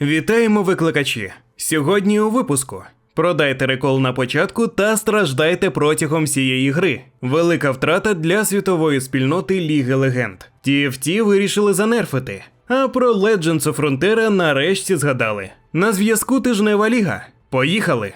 Вітаємо викликачі! Сьогодні у випуску. Продайте рекол на початку та страждайте протягом всієї гри. Велика втрата для світової спільноти Ліги Легенд. TFT вирішили занерфити. А про Legends of Frontera нарешті згадали. На зв'язку тижнева ліга. Поїхали!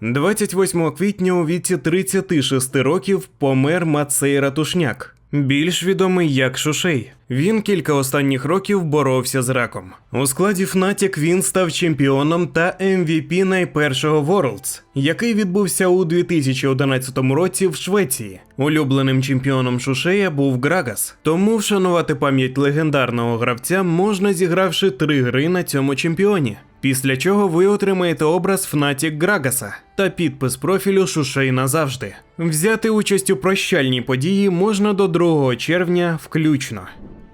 28 квітня у віці 36 років помер Мацей Ратушняк, більш відомий як Шушей. Він кілька останніх років боровся з раком. У складі Fnatic він став чемпіоном та MVP найпершого Worlds, який відбувся у 2011 році в Швеції. Улюбленим чемпіоном Шушея був Грагас, тому вшанувати пам'ять легендарного гравця можна зігравши три гри на цьому чемпіоні. Після чого ви отримаєте образ Фнатік Грагаса та підпис профілю Шушей назавжди. Взяти участь у прощальній події можна до 2 червня включно.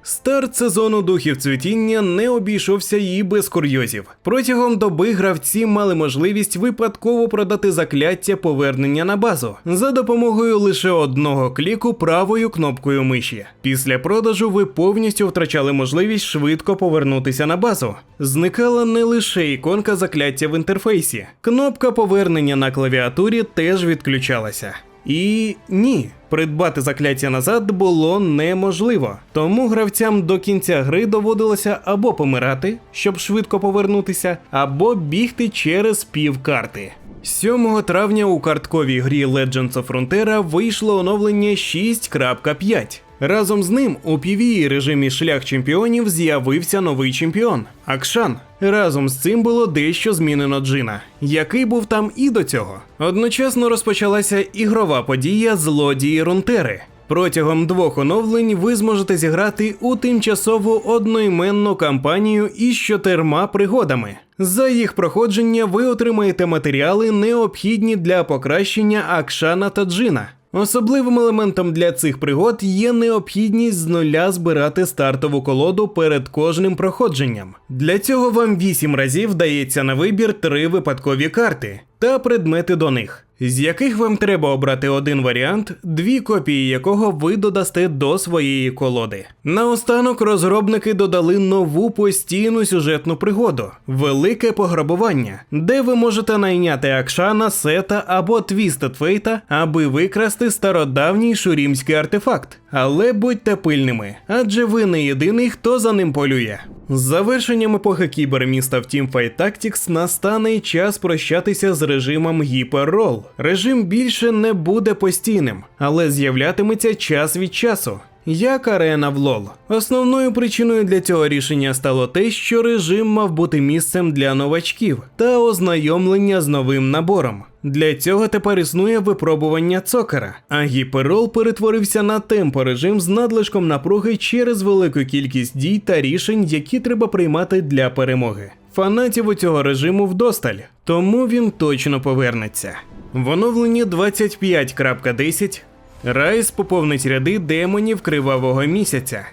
Старт сезону духів цвітіння не обійшовся і без курйозів. Протягом доби гравці мали можливість випадково продати закляття повернення на базу за допомогою лише одного кліку правою кнопкою миші. Після продажу ви повністю втрачали можливість швидко повернутися на базу. Зникала не лише іконка закляття в інтерфейсі, кнопка повернення на клавіатурі теж відключалася. І ні, придбати закляття назад було неможливо. Тому гравцям до кінця гри доводилося або помирати, щоб швидко повернутися, або бігти через пів карти. 7 травня у картковій грі Legends of Frontera вийшло оновлення 6.5. Разом з ним у PvE режимі шлях чемпіонів з'явився новий чемпіон Акшан. Разом з цим було дещо змінено Джина, який був там і до цього. Одночасно розпочалася ігрова подія Злодії Рунтери. Протягом двох оновлень ви зможете зіграти у тимчасову одноіменну кампанію із чотирма пригодами. За їх проходження ви отримаєте матеріали, необхідні для покращення Акшана та Джина. Особливим елементом для цих пригод є необхідність з нуля збирати стартову колоду перед кожним проходженням. Для цього вам 8 разів дається на вибір три випадкові карти та предмети до них, з яких вам треба обрати один варіант, дві копії якого ви додасте до своєї колоди. Наостанок розробники додали нову постійну сюжетну пригоду велике пограбування, де ви можете найняти Акшана, Сета або Твістед Фейта, аби викрасти стародавній шурімський артефакт. Але будьте пильними, адже ви не єдиний, хто за ним полює. З завершенням епохи кіберміста в Teamfight Tactics настане час прощатися з режимом гіперрол. Режим більше не буде постійним, але з'являтиметься час від часу. Як арена в LoL. Основною причиною для цього рішення стало те, що режим мав бути місцем для новачків та ознайомлення з новим набором. Для цього тепер існує випробування цокера, а гіперол перетворився на темпорежим з надлишком напруги через велику кількість дій та рішень, які треба приймати для перемоги. Фанатів у цього режиму вдосталь, тому він точно повернеться. В оновленні 25.10 Райс поповнить ряди демонів кривавого місяця.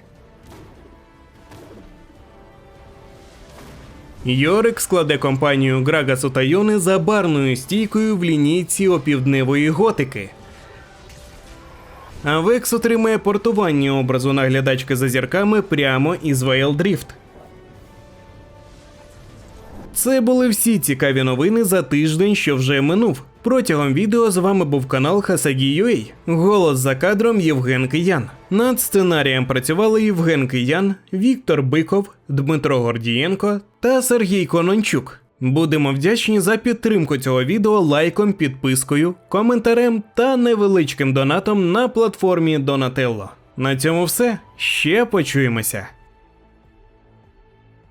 Йорик складе компанію Грагасу та Йони за барною стійкою в лінійці опівдневої готики. А Векс отримає портування образу наглядачки за зірками прямо із Вейлдріфт. Це були всі цікаві новини за тиждень, що вже минув. Протягом відео з вами був канал Hasagi.ua. Голос за кадром Євген Киян. Над сценарієм працювали Євген Киян, Віктор Биков, Дмитро Гордієнко та Сергій Конончук. Будемо вдячні за підтримку цього відео лайком, підпискою, коментарем та невеличким донатом на платформі Donatello. На цьому все. Ще почуємося.